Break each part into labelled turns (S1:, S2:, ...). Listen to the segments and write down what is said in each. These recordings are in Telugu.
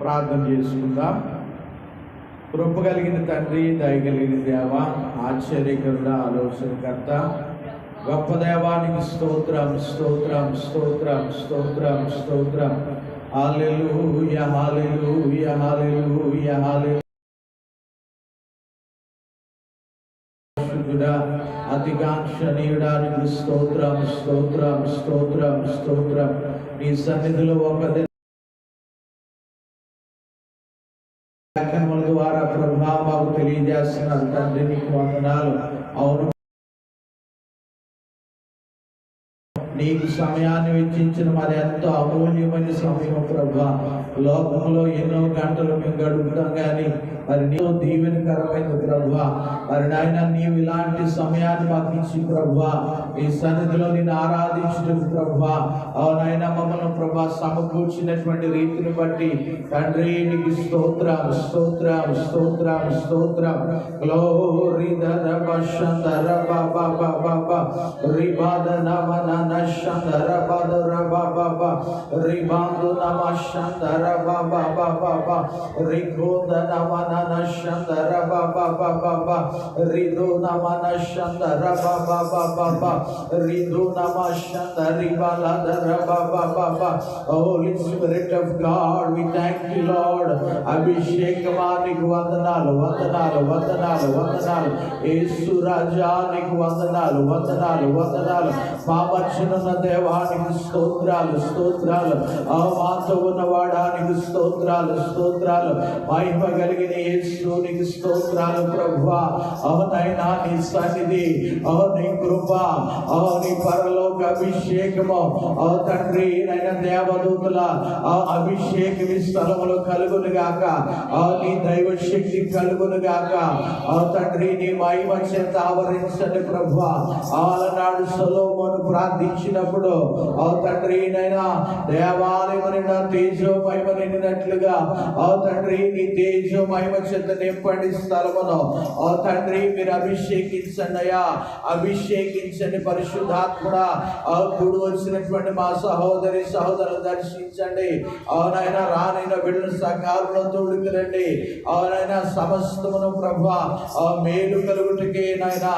S1: ప్రార్థన చేసుకుందాం. కృప కలిగిన తండ్రి దయగలిగిన దేవ ఆశ్చర్యకరుడ ఆలోచనకర్త గొప్ప దేవానికి స్తోత్రం స్తోత్రం స్తోత్రం స్తోత్రం స్తోత్రం. హాలెలూయ యహాలెలు యహాలెలు యహాలెలు పరిశుద్ధుడా అతికాంక్షణీయుడానికి స్తోత్రం స్తోత్రం స్తోత్రం స్తోత్రం. నీ సన్నిధిలో ఒక ప్రభా మాకు తెలియజేస్తున్నారు తండ్రి నీకు వందనాలు. అవును నీకు సమయాన్ని వెచ్చించిన మరి ఎంతో అమూల్యమైన సమయం ప్రభా. లోకంలో ఎన్నో గంటలు మేము గడుపుతాం కానీ మరి నీవు దీవెనకరమైన ప్రభా. మరి నాయన నీవు ఇలాంటి సమయాన్ని మాకు ఇచ్చి ప్రభా. ఈ సన్నిధిలో నిన్ను ఆరాధించడం ప్రభా. అవునైనా మమ్మల్ని ప్రభా సమకూర్చినటువంటి రీతిని బట్టి తండ్రి నీకు స్తోత్రం స్తోత్రం స్తోత్రం స్తోత్రం. గ్లోరీ ధర బషందర బాబా బాబా బా రిబాద నమ నన శందర బదర బాబా బా రిబాందు నమ శందర బాబా బాబా బా రిగోద నమ నన శందర బాబా బాబా బా రిదు నమ న శందర బాబా బాబా బా రిదు నమ శందరి బాలదర బాబా బాబా holy spirit of God we thank you Lord అభిషేకమానికి వందనాలు వందనాలు వందనాలు వందనాలు యేసు రాజానికి వందనాలు వందనాలు వందనాలు ఉన్న మధ్యనున్న దేవానికి స్తోత్రాలు స్తోత్రాలు. ఆ మాతో ఉన్న వాడానికి స్తోత్రాలు స్తోత్రాలు. మహిమ కలిగిన యేసునికి స్తోత్రాలు ప్రభువా. అవనైనా నీ సన్నిధి అవ నీ కృప అవ నీ పరలోక అభిషేకము. అవ తండ్రి నైన దేవదూతుల ఆ అభిషేకం ఈ కలుగును గాక. ఆ నీ దైవ శక్తి కలుగును గాక. ఆ తండ్రి నీ మహిమ చేత ఆవరించండి ప్రభు ఆలనాడు సొలోమోను ప్రార్థించినప్పుడు ఆ తండ్రి నైనా దేవాలయమని తేజో మహిమ నిండినట్లుగా ఆ తండ్రి నీ తేజో మహిమ చెంత నింపండి స్థలమును. ఆ తండ్రి మీరు అభిషేకించండి అయ్యా అభిషేకించండి పరిశుద్ధాత్ముడా. ఆ కూడి వచ్చినటువంటి మా సహోదరి సహోదరులు దర్శించండి. అవునైనా రానైనా బిడ్డల సకాలంలో తోడుకురండి. అవునైనా సమస్తమును ప్రభు ఆ మేలు కలుగుటకే నాయన.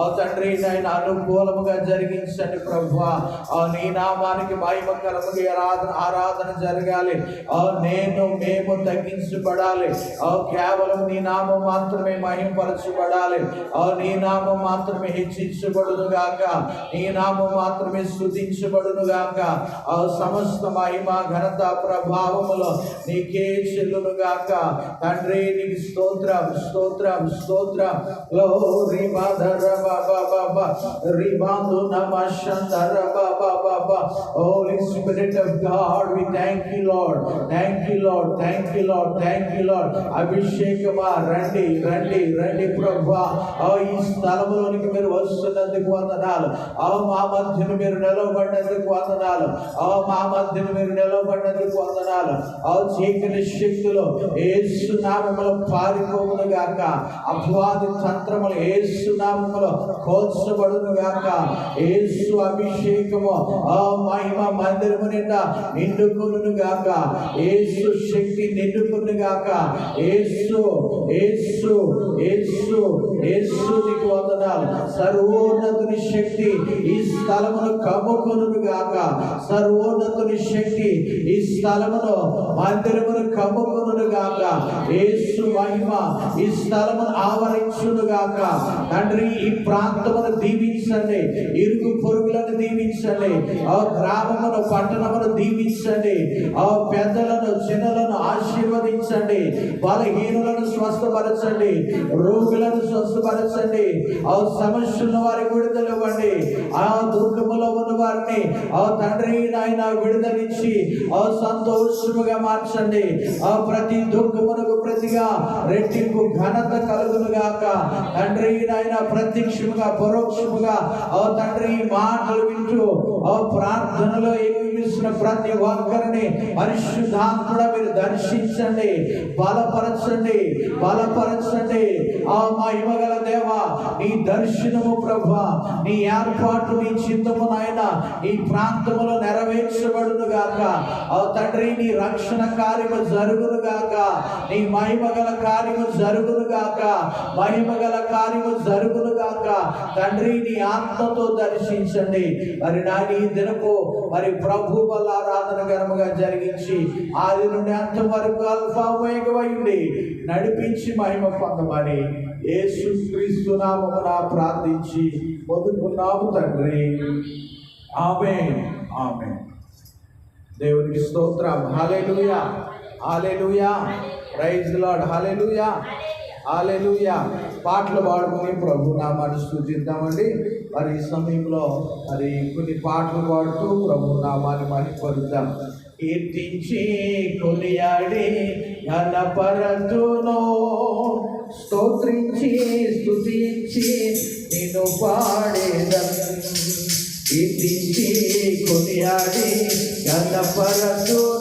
S1: ఆ తండ్రి నాయన అనుకూలముగా జరిగించండి ప్రభా. ఆ నీ నామానికి మహిమకరముగా ఆరాధన ఆరాధన జరగాలి. ఆ నేను మేము తగ్గించబడాలి. ఆ కేవలం నీ నామం మాత్రమే మహింపరచబడాలి. ఆ నీ నామం మాత్రమే హెచ్చించబడును గాక. నీ నామం మాత్రమే స్థుతించబడును గాక. ఆ సమస్త మహిమ ఘనత ప్రభావములో నీకే చెల్లును గాక. తండ్రి నీకు స్తోత్రం స్తోత్రం స్తోత్రం. గ్లోరీ మదర బాబా బాబా రిబాందు నమశందర బాబా Abba. Holy Spirit of God, we thank you, Lord. Thank you, Lord. Thank you, Lord. Thank you, Lord. అభిషేకమా రండి రండి రండి ప్రభా oh, ఈ స్థలంలోనికి మీరు వస్తున్నందుకు వందనాలు ఆ మా మధ్యను మీరు నిలవబడినందుకు వందనాలు ఆ మా మధ్యను మీరు నిలవబడినందుకు వందనాలు ఆ చీకటి శక్తులు ఏసు నామములో పారిపోవును గాక అపవాది తంత్రములు ఏసు నామములో కోల్చబడును గాక ఏసు అభిషేకము ఆ మహిమ మందిరము నిండా నిండుకును గాక. ఏసు శక్తి నిండుకును గాక. ఏసు ఏసు ఏసు ఏసు నీకు వందనాలు. సర్వోన్నతుని శక్తి ఈ స్థలమును కమ్ముకును గాక. సర్వోన్నతుని శక్తి ఈ స్థలమును మందిరమును కమ్ముకును గాక. ఏసు మహిమ ఈ స్థలమును ఆవరించును గాక. తండ్రి ఈ ప్రాంతమును దీవించండి. ఇరుగు పొరుగులను దీవించండి. ఆ గ్రామమును పట్టణమును దీవించండి. ఆ పెద్దలను చిన్నలను ఆశీర్వదించండి. బలహీనులను స్వస్థపరచండి. రోగులను స్వస్థపరచండి. ఆ సమస్యల వారి విడుదల ఇవ్వండి. ఆ దుఃఖములో ఉన్న వారిని ఆ తండ్రి నాయన విడుదలిచ్చి ఆ సంతోషముగా మార్చండి. ఆ ప్రతి దుఃఖమునకు ప్రతిగా రెట్టింపు ఘనత కలుగును గాక తండ్రి నాయన ప్రత్యక్షముగా పరోక్షముగా ఆ తండ్రి మాటలు వింటూ ఆ ప్రార్థనలో ఏమిస్తున్న ప్రతి ఒక్కరిని పరిశుద్ధాత్మడ మీరు దర్శించండి బలపరచండి బలపరచండి. ఆ మహిమగల దేవ నీ దర్శనము ప్రభు నీ ఏర్పాటు నీ చిత్తము నాయన ఈ ప్రాంతములో నెరవేర్చబడును గాక. ఆ తండ్రి నీ రక్షణ కార్యము జరుగును గాక. నీ మహిమగల కార్యము జరుగును గాక. మహిమగల కార్యము జరుగును గాక. తండ్రి నీ ఆత్మతో దర్శించండి. మరి నా నీ దినపు మరి ప్రభు వల్ల ఆరాధన గర్మగా జరిగించి ఆది నుండి అంతం వరకు అల్ఫామయమై నడిపించి మహిమ పొందమని యేసు క్రీస్తు నామమున ప్రార్థించి పొందుకున్నాము తండ్రి. ఆమె ఆమె దేవునికి స్తోత్రం. Hallelujah hallelujah praise Lord hallelujah hallelujah పాటలు పాడుకొని ప్రభు నామాన్ని సూచిద్దామండి మరి ఈ సమయంలో మరి కొన్ని పాటలు పాడుతూ ప్రభు నామాన్ని మహిపరుద్దాం కీర్తించి కొనియాడి ఘనపరతును స్తోత్రించి స్తుతించి నేను పాడేదను కీర్తించి కొనియాడి ఘనపరతును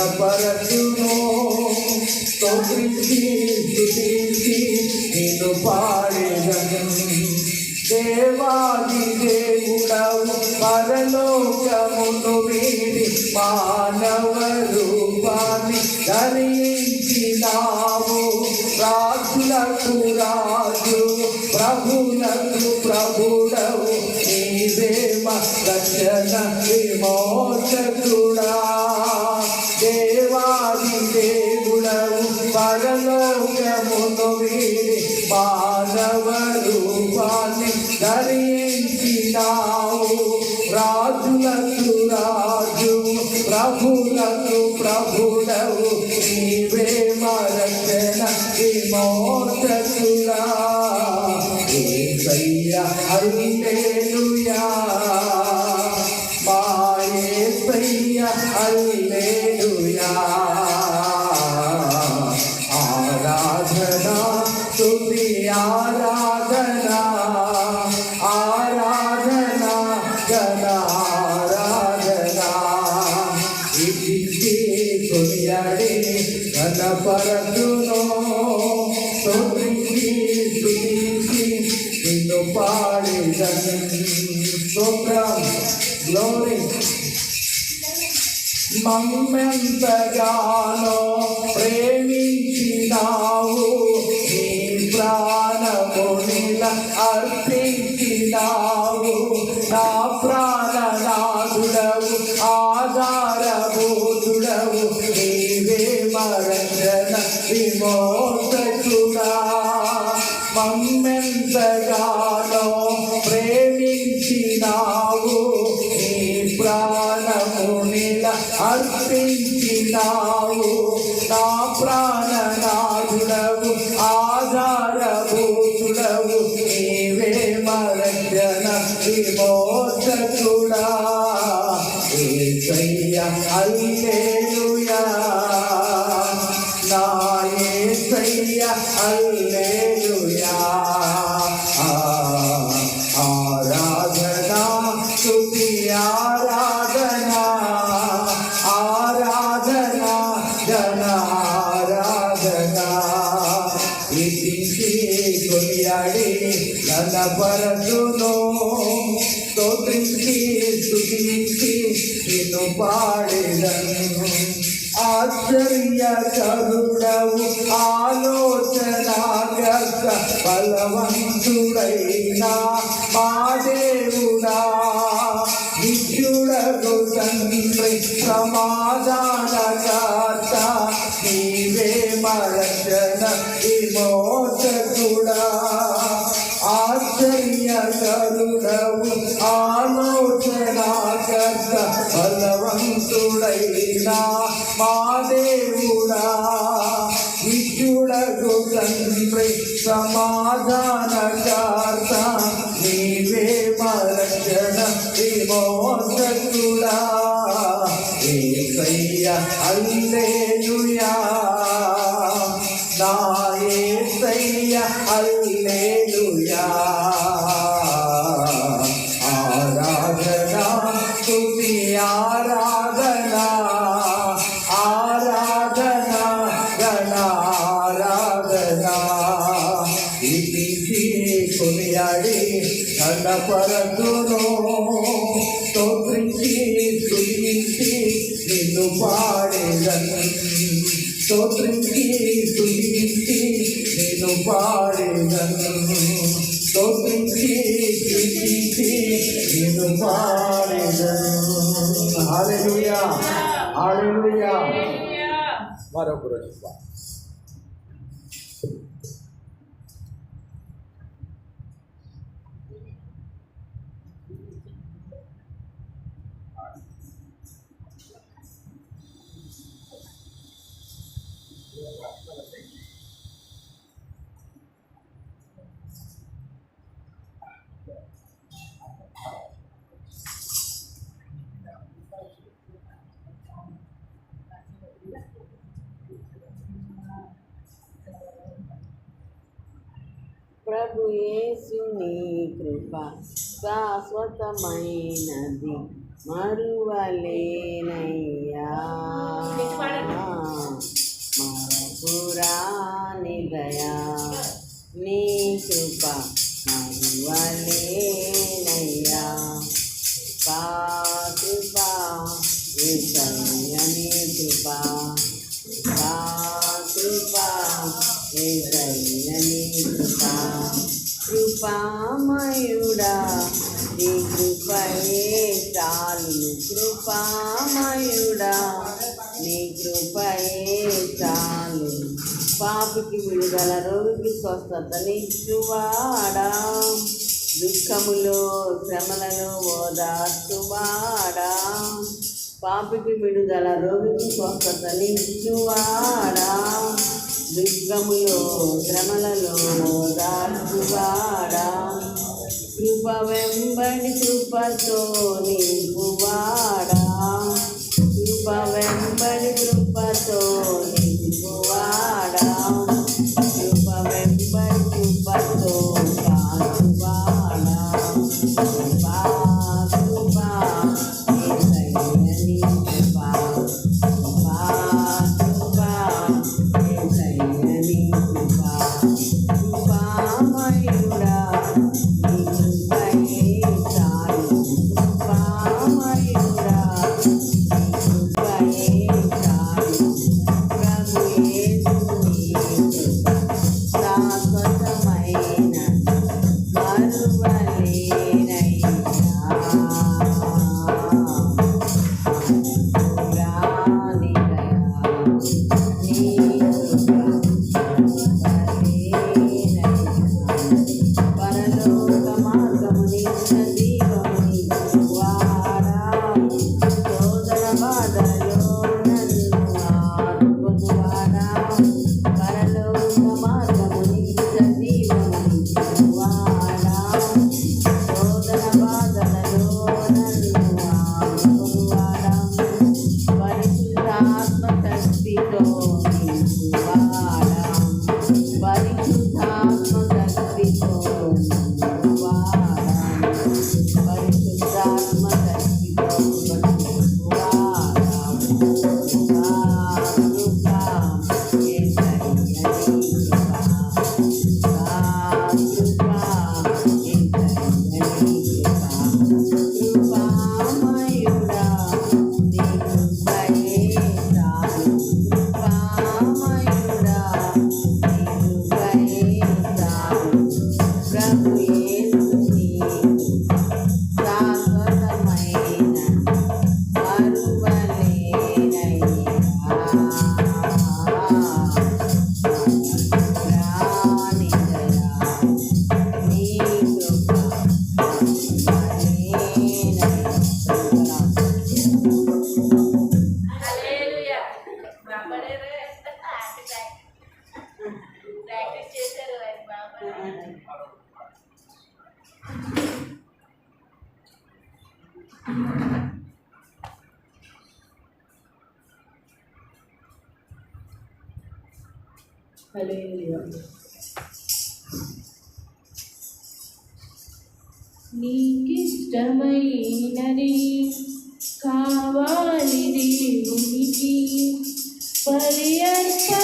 S1: తన పరచును స్తోత్రించి స్తుతించి నేను పాడేదను. దేవాది దేవుడవు పరలోకమును వీడి మానవ రూపాన్ని ధరించినావు. రాజులకు రాజు పరలోకమును వీడి I'm in a Mangmen Sajano నా ఏసయ్య హల్లెలూయా బలవంతుడైనా మా దేవుడా తండ్రి ఏసయ్య నిన్ను పాడేదను స్తోత్రించి స్తుతించి నిన్ను పాడేదను హల్లెలూయా
S2: యేసుని కృప శాశ్వతమైనది. మరువలేనయ్యా. మరపురాని దయా నీ కృప మరువలేనయ్యా. కృప ఏసయ్య నీ కృప కృప కృపామయుడా నీ కృపయే చాలు కృపామయుడా. నీ కృపయే చాలు. పాపికి విడుదల రోగికి స్వస్థత నిచ్చువాడా. దుఃఖములో శ్రమలను ఓదార్చువాడా. పాపికి విడుదల రోగికి స్వస్థత నిచ్చువాడా. దుర్గములో శ్రమలలో దాచువాడా కృప వెంబడి కృపతో నింపువాడా Thank you.
S3: హలేలుయా నీకిష్టమైనది కావాలి దేవునికి పర్యర్ప